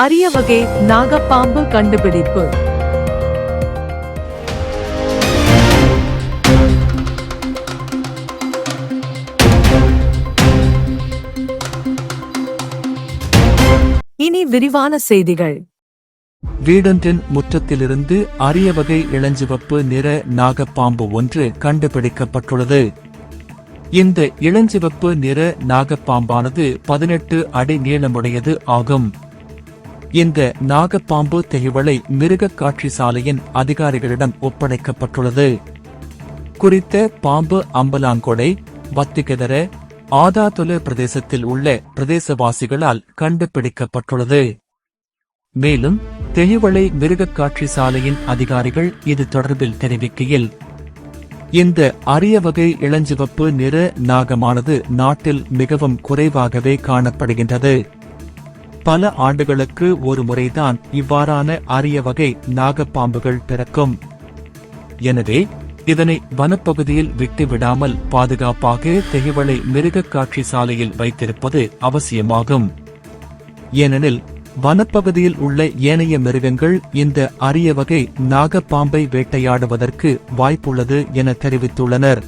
அரிய வகை நாகப்பாம்பு கண்டுபிடிப்பு. இனி விரிவான செய்திகள். வீடொன்றின் முற்றத்திலிருந்து அரிய வகை இளஞ்சிவப்பு நிற நாகப்பாம்பு ஒன்று கண்டுபிடிக்கப்பட்டுள்ளது. இந்த இளஞ்சிவப்பு நிற நாகப்பாம்பானது பதினெட்டு அடி நீளமுடையது ஆகும். இந்த நாகப்பாம்பு தெய்வளை மிருகக் காட்சி சாலையின் அதிகாரிகளிடம் ஒப்படைக்கப்பட்டுள்ளது. குறித்த பாம்பு அம்பலாங்கொடை வத்திகெதர ஆதாதுல பிரதேசத்தில் உள்ள பிரதேசவாசிகளால் கண்டுபிடிக்கப்பட்டுள்ளது. மேலும் தெளிவளை மிருகக் காட்சி சாலையின் அதிகாரிகள் இது தொடர்பில் தெரிவிக்கையில் இந்த அரிய வகை இளஞ்சிவப்பு நிற நாகமானது நாட்டில் மிகவும் குறைவாகவே காணப்படுகின்றது. பல ஆண்டுகளுக்கு ஒரு முறைதான் இவ்வாறான அரிய வகை நாகப்பாம்புகள் பிறக்கும். எனவே இதனை வனப்பகுதியில் விட்டு விடாமல் பாதுகாப்பாக தெய்வளை மிருகக் காட்சி சாலையில் வைத்திருப்பது அவசியமாகும். ஏனெனில் வனப்பகுதியில் உள்ள ஏனைய மிருகங்கள் இந்த அரிய வகை நாகப்பாம்பை வேட்டையாடுவதற்கு வாய்ப்புள்ளது என தெரிவித்துள்ளனர்.